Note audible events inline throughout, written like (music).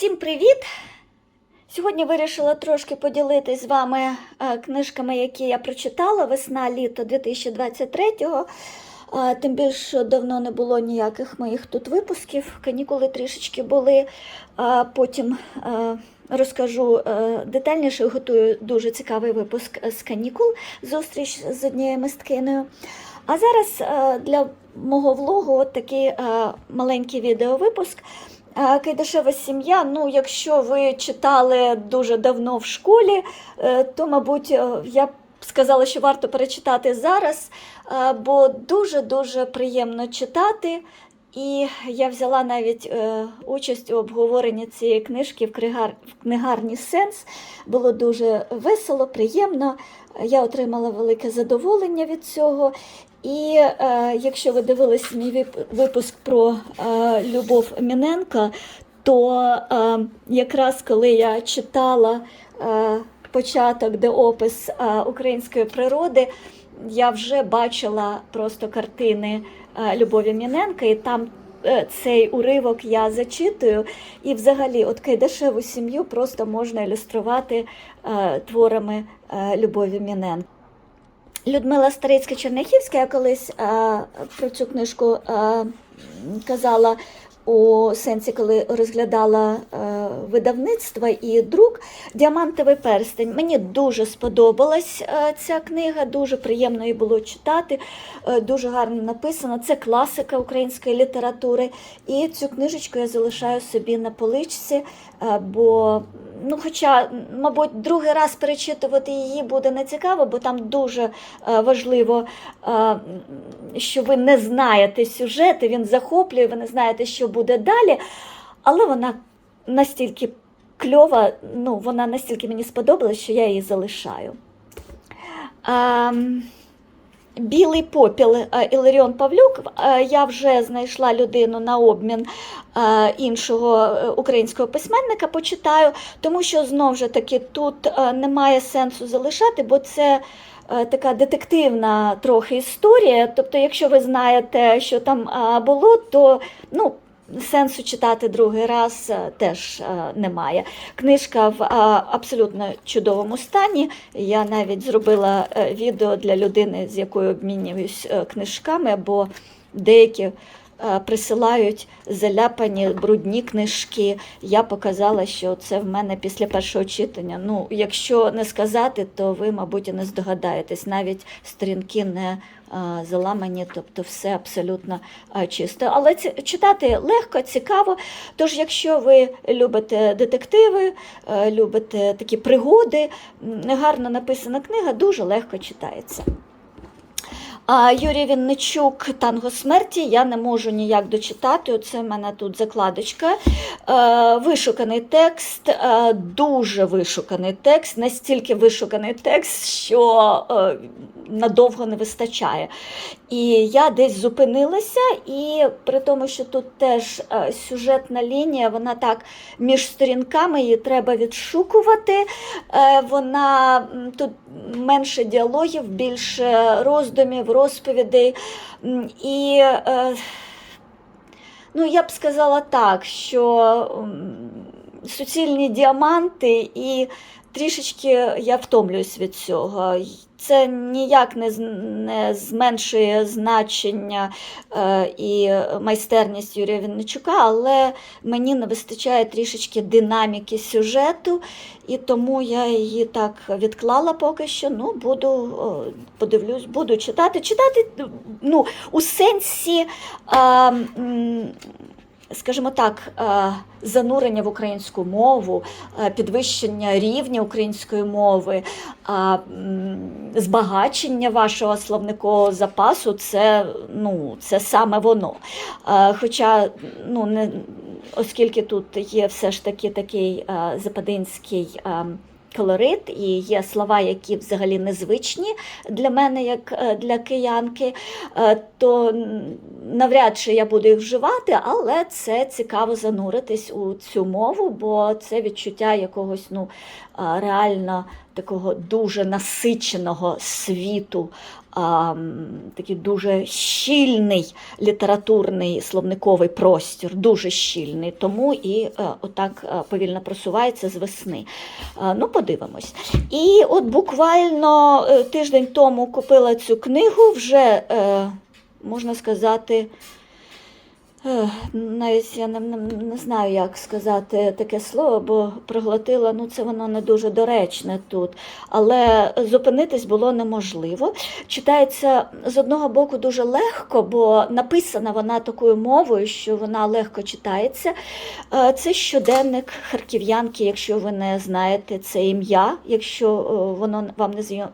Всім привіт! Сьогодні вирішила трошки поділитись з вами е, книжками, які я прочитала весна-літо 2023-го. Е, Тим більше давно не було ніяких моїх тут випусків. Канікули трішечки були. Е, Потім розкажу детальніше. Готую дуже цікавий випуск з канікул, зустріч з однією мисткинею. А зараз для мого влогу от такий маленький відеовипуск. Кайдашева сім'я. Ну, якщо ви читали дуже давно в школі, е, то, мабуть, е, я сказала, що варто перечитати зараз, е, бо дуже-дуже приємно читати. І я взяла навіть участь у обговоренні цієї книжки в книгарні Сенс. Було дуже весело, приємно. Я отримала велике задоволення від цього. І е, якщо ви дивились мій випуск про е, Любов Міненка, то е, якраз коли я читала е, початок, де опис е, української природи, я вже бачила просто картини е, Любові Міненка, і там е, цей уривок я зачитую. І взагалі, от Кайдашеву сім'ю просто можна ілюструвати е, творами е, Любові Міненка. Людмила Старицька Черняхівська, я колись е, про цю книжку е, казала у сенсі, коли розглядала е, видавництво і друк Діамантовий перстень. Мені дуже сподобалась е, ця книга, дуже приємно її було читати, е, дуже гарно написано. Це класика української літератури. І цю книжечку я залишаю собі на поличці, бо Ну, хоча, мабуть, другий раз перечитувати її буде не цікаво, бо там дуже важливо, що ви не знаєте сюжет, і він захоплює, ви не знаєте, що буде далі. Але вона настільки кльова, ну, вона настільки мені сподобалась, що я її залишаю. Ем, Білий попіл е, Іларіон Павлюк. Е, Я вже знайшла людину на обмін е, іншого українського письменника, почитаю, тому що знову ж таки тут немає сенсу залишати, бо це. Така детективна трохи історія. Тобто, якщо ви знаєте, що там було, то ну, сенсу читати другий раз е, теж е, немає. Книжка в абсолютно чудовому стані. Я навіть зробила е, відео для людини, з якою обмінююсь е, книжками, бо деякі е, присилають заляпані брудні книжки. Я показала, що це в мене після першого читання. Ну, якщо не сказати, то ви, мабуть, не здогадаєтесь. Навіть сторінки не заламані, тобто все абсолютно чисто. Але читати легко, цікаво. Тож, якщо ви любите детективи, е, любите такі пригоди, гарно написана книга, дуже легко читається. Юрій Вінничук Танго смерті я не можу ніяк дочитати. Оце в мене тут закладочка. Е, вишуканий текст, е, дуже вишуканий текст, настільки вишуканий текст, що е, надовго не вистачає. І я десь зупинилася, і при тому, що тут теж сюжетна лінія, вона так між сторінками її треба відшукувати. Вона тут менше діалогів, більше роздумів, розповідей. І е, ну, я б сказала так, що суцільні діаманти і трішечки я втомлююсь від цього. Це ніяк не, не зменшує значення е, і майстерність Юрія Вінничука, але мені не вистачає трішечки динаміки сюжету, і тому я її так відклала поки що. Ну, буду подивлюсь, буду читати. Читати ну, у сенсі. М, Скажімо так, е, занурення в українську мову, е, підвищення рівня української мови, збагачення вашого словникового запасу це, ну, це саме воно. Е, Хоча, ну, не, оскільки тут є все ж таки такий е, западинський. е, Колорит і є слова, які взагалі незвичні для мене, як е, для киянки, е, то навряд чи я буду їх вживати, але це цікаво зануритись у цю мову, бо це відчуття якогось ну, реально такого дуже насиченого світу, такий дуже щільний літературний словниковий простір, дуже щільний, тому і е, отак е, повільно просувається з весни. Е, Ну, подивимось. І от буквально тиждень тому купила цю книгу, вже можна сказати. Навіть я не, не, не знаю, як сказати таке слово, бо проглотила, ну це воно не дуже доречне тут. Але зупинитись було неможливо. Читається з одного боку дуже легко, бо написана вона такою мовою, що вона легко читається. Е, Це щоденник харків'янки, якщо ви не знаєте це ім'я, якщо е, воно вам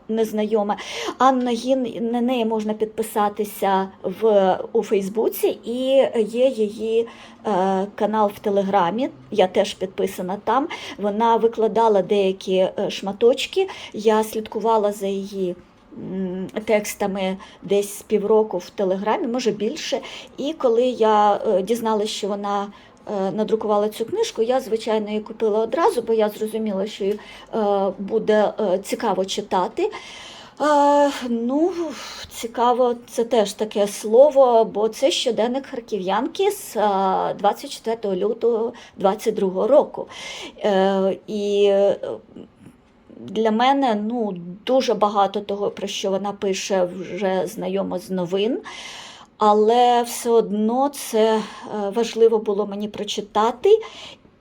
не знайоме. Анна Гін, на неї можна підписатися в, у Фейсбуці, і є її е, канал в Телеграмі. Я теж підписана там. Вона викладала деякі е, шматочки. Я слідкувала за її. Текстами десь з півроку в телеграмі, може більше. І коли я е, дізналася, що вона надрукувала цю книжку, я, звичайно, її купила одразу, бо я зрозуміла, що її буде цікаво читати. Е, ну, цікаво, це теж таке слово, бо це щоденник харків'янки з е, 24 лютого 22 року. Е, і е, для мене ну, дуже багато того, про що вона пише, вже знайомо з новин. Але все одно це е, важливо було мені прочитати.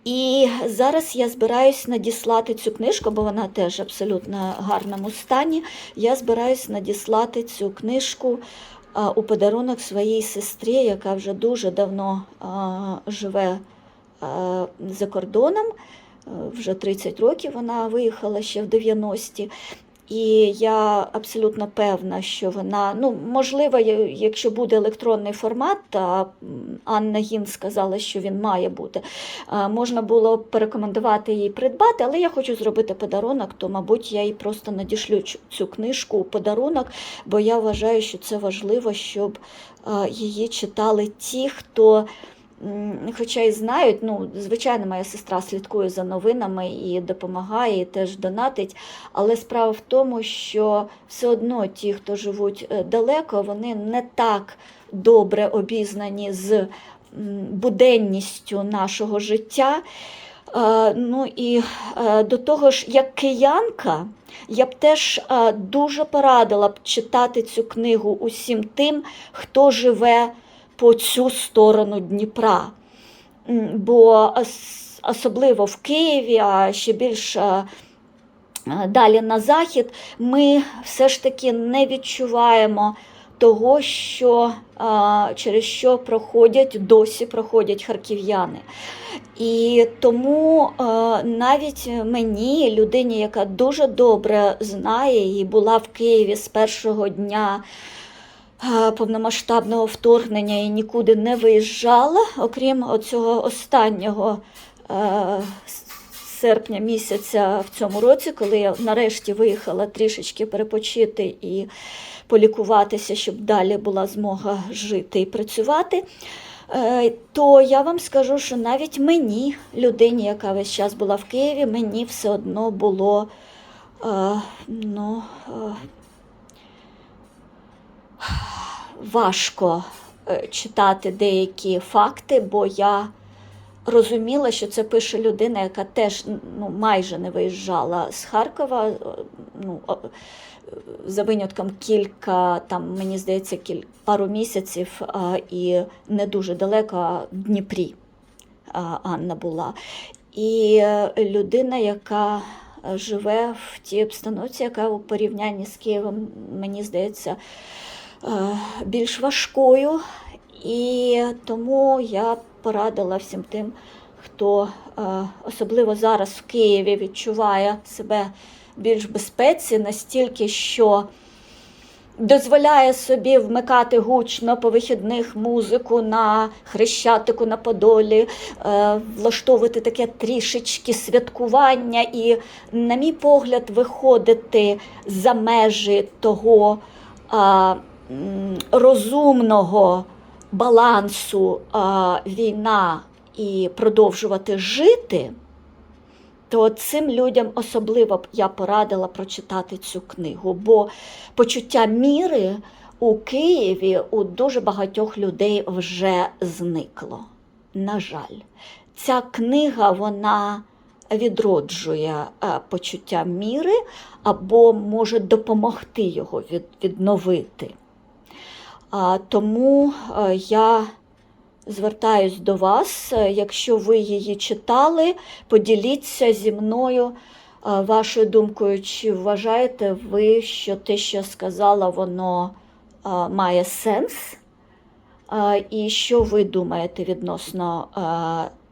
І зараз я збираюсь надіслати цю книжку, бо вона теж абсолютно гарному стані. Я збираюсь надіслати цю книжку у подарунок своїй сестрі, яка вже дуже давно живе за кордоном. Е, Вже 30 років вона виїхала ще в 90-ті. І я абсолютно певна, що вона, ну, можливо, якщо буде електронний формат, а м, Анна Гін сказала, що він має бути, можна було порекомендувати їй придбати, але я хочу зробити подарунок, то, мабуть, я їй просто надішлю цю- книжку у подарунок, бо я вважаю, що це важливо, щоб її читали ті, хто. Хоча і знають, ну, звичайно, моя сестра слідкує за новинами і допомагає, і теж донатить. Але справа в тому, що все одно ті, хто живуть е, далеко, вони не так добре обізнані з буденністю нашого життя. Е, Ну і е, до того ж, як киянка, я б теж дуже порадила б читати цю книгу усім тим, хто живе по цю сторону Дніпра. Бо особливо в Києві, а ще більш е, далі на захід, ми все ж таки не відчуваємо того, що, е, через що проходять, досі проходять харків'яни. І тому е, навіть мені, людині, яка дуже добре знає і була в Києві з першого дня повномасштабного вторгнення і нікуди не виїжджала, окрім цього останнього е, серпня місяця в цьому році, коли я нарешті виїхала трішечки перепочити і полікуватися, щоб далі була змога жити і працювати. Е, То я вам скажу, що навіть мені, людині, яка весь час була в Києві, мені все одно було е, ну, важко е, читати деякі факти, бо я розуміла, що це пише людина, яка теж ну, майже не виїжджала з Харкова. е, Ну, е, за винятком кілька, там, мені здається, кіль... пару місяців і не дуже далеко в Дніпрі Анна була. І людина, яка живе в тій обстановці, яка у порівнянні з Києвом, мені здається, більш важкою. І тому я порадила всім тим, хто е, особливо зараз в Києві відчуває себе більш безпеці, настільки, що дозволяє собі вмикати гучно по вихідних музику на хрещатику на Подолі, е, влаштовувати таке трішечки святкування і, на мій погляд, виходити за межі того розумного балансу а, війна і продовжувати жити. то цим людям особливо б я порадила прочитати цю книгу, бо почуття міри у Києві у дуже багатьох людей вже зникло. На жаль, ця книга вона відроджує е, почуття міри або може допомогти його від, відновити. Тому е, я звертаюсь до вас. е, Якщо ви її читали, поділіться зі мною е, вашою думкою, чи вважаєте ви, що те, що сказала, воно має сенс? І що ви думаєте відносно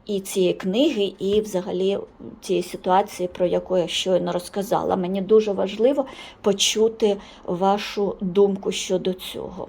і цієї книги, і взагалі цієї ситуації, про яку я щойно розказала? Мені дуже важливо почути вашу думку щодо цього.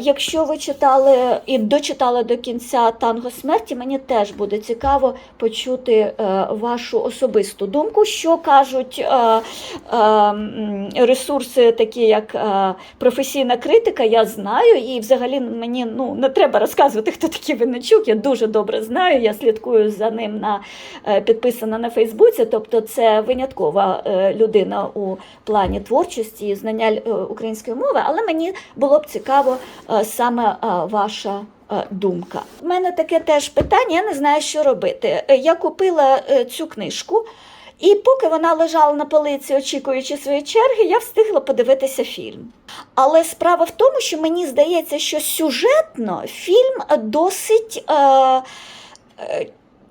Якщо ви читали і дочитали до кінця танго смерті, мені теж буде цікаво почути е, вашу особисту думку, що кажуть е, е, ресурси, такі як професійна критика, я знаю, і взагалі мені ну, не треба розказувати, хто такий Винничук. Я дуже добре знаю. Я слідкую за ним на підписана на Фейсбуці. Тобто, це виняткова людина у плані творчості і знання української мови, але мені було б цікаво е, саме е, ваша. е, Думка. У мене таке теж питання, я не знаю, що робити. Я купила цю книжку, і поки вона лежала на полиці, очікуючи своєї черги, я встигла подивитися фільм. Але справа в тому, що мені здається, що сюжетно фільм досить е,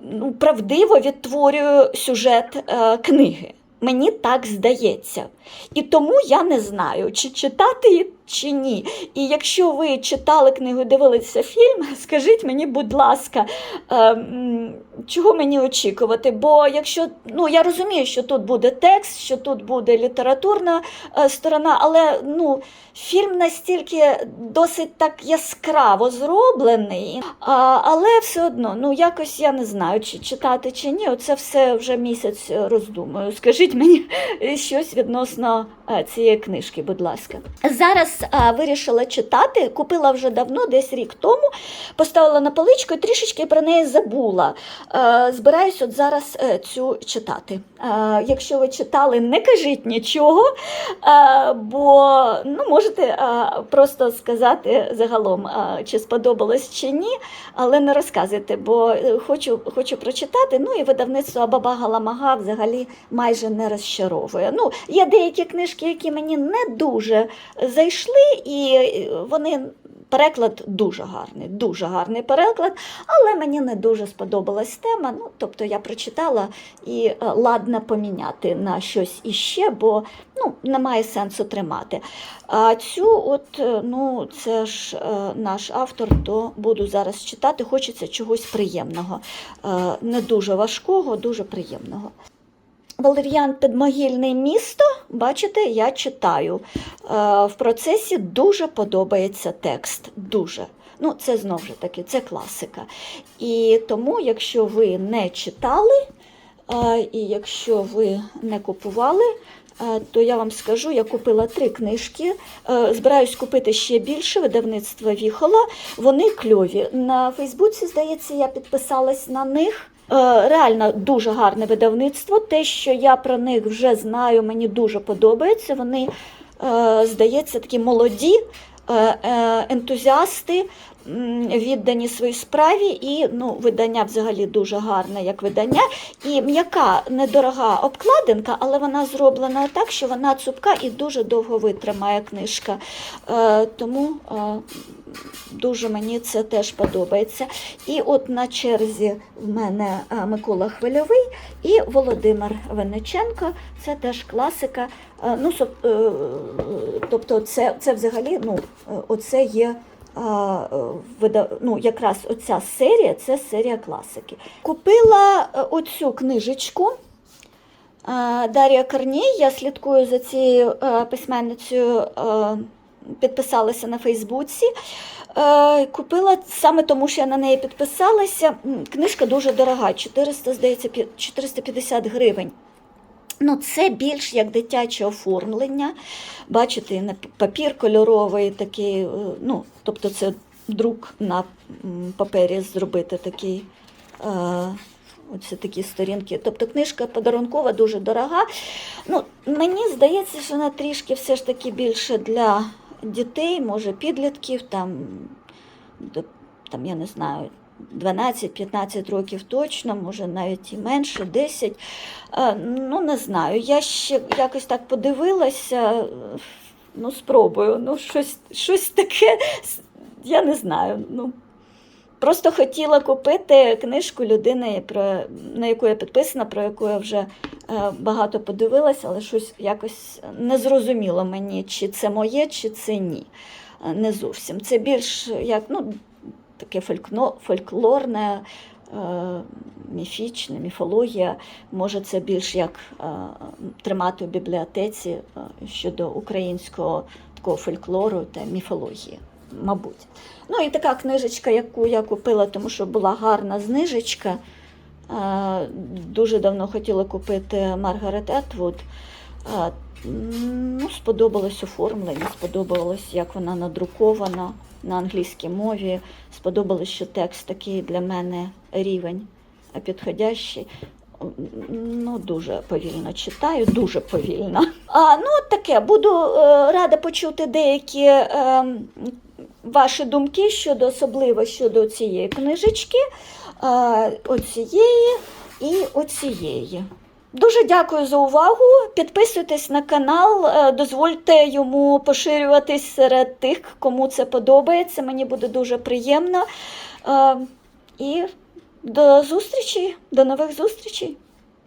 ну, правдиво відтворює сюжет е, книги. Мені так здається. І тому я не знаю, чи читати чи ні. І якщо ви читали книгу, дивилися фільм, (laughs) скажіть мені, будь ласка, е, чого мені очікувати? Бо якщо ну я розумію, що тут буде текст, що тут буде літературна е, сторона, але ну, фільм настільки досить так яскраво зроблений, але все одно, ну якось я не знаю, чи читати чи ні. Оце все вже місяць роздумую. Скажіть мені (laughs) щось відносно е, цієї книжки, будь ласка. Зараз е, вирішила читати, купила вже давно, десь рік тому, поставила на поличку і трішечки про неї забула. Е, Збираюсь от зараз е, цю читати. Е, Якщо ви читали, не кажіть нічого, бо ну, можете просто сказати загалом, чи сподобалось чи ні, але не розказуйте, бо хочу, хочу прочитати. Ну і видавництво Абаба Галамага взагалі майже не розчаровує. Ну, є деякі книжки, які мені не дуже зайшли, і е, вони. Переклад дуже гарний, дуже гарний переклад, але мені не дуже сподобалась тема. Ну, тобто я прочитала і е, ладна поміняти на щось іще, бо ну, немає сенсу тримати. А цю, от, е, ну, це ж наш автор, то буду зараз читати. Хочеться чогось приємного, не дуже важкого, дуже приємного. Валеріан Підмогильне місто, бачите, я читаю. Е, В процесі дуже подобається текст. Дуже. Ну, це знову ж таки, це класика. І тому, якщо ви не читали, е, і якщо ви не купували, е, то я вам скажу, я купила три книжки. Збираюсь купити ще більше видавництва Віхола. Вони кльові. На Фейсбуці, здається, я підписалась на них. Е, Реально дуже гарне видавництво. Те, що я про них вже знаю, мені дуже подобається. Вони, е, здається, такі молоді е, ентузіасти, віддані своїй справі, і ну, видання взагалі дуже гарне, як видання. І м'яка, недорога обкладинка, але вона зроблена так, що вона цупка і дуже довго витримає книжка. Тому дуже мені це теж подобається. І от на черзі в мене е, Микола Хвильовий і Володимир Винниченко. Це теж класика. Е, Ну, е, тобто, це, це взагалі ну, оце є. Ну, якраз оця серія це серія класики. Купила оцю книжечку Дар'я Корній. Я слідкую за цією письменницею, підписалася на Фейсбуці. Е, Купила саме тому, що я на неї підписалася. Книжка дуже дорога, 400, здається, 450 гривень. Ну, це більш як дитяче оформлення. Бачите, папір кольоровий такий, е, ну, тобто це друк на папері зробити такий. Е, Оце такі сторінки. Тобто книжка подарункова дуже дорога. Ну, мені здається, що вона трішки все ж таки більше для дітей, може, підлітків, там, там я не знаю, 12-15 років точно, може навіть і менше, 10. Е, Ну, не знаю. Я ще якось так подивилася, ну, спробую. Ну, щось, щось таке, я не знаю. Ну, Просто хотіла купити книжку людини, про, на яку я підписана, про яку я вже е, багато подивилася, але щось якось не зрозуміло мені, чи це моє, чи це ні. Е, Не зовсім. Це більш як ну, таке фольклорне, е, міфічне, міфологія. Може, це більш як тримати у бібліотеці щодо українського такого фольклору та міфології, мабуть. Ну і така книжечка, яку я купила, тому що була гарна знижечка. Е, Дуже давно хотіла купити Маргарет Етвуд. Е, Ну, сподобалось оформлення, сподобалось, як вона надрукована на англійській мові. Сподобалось, що текст такий для мене рівень підходящий. Ну, дуже повільно читаю, дуже повільно. А, ну, от таке, буду е, рада почути деякі е, ваші думки щодо особливо щодо цієї книжечки, оцієї і оцієї. Дуже дякую за увагу. Підписуйтесь на канал, е, дозвольте йому поширюватись серед тих, кому це подобається. Мені буде дуже приємно. Е, І до зустрічі, до нових зустрічей.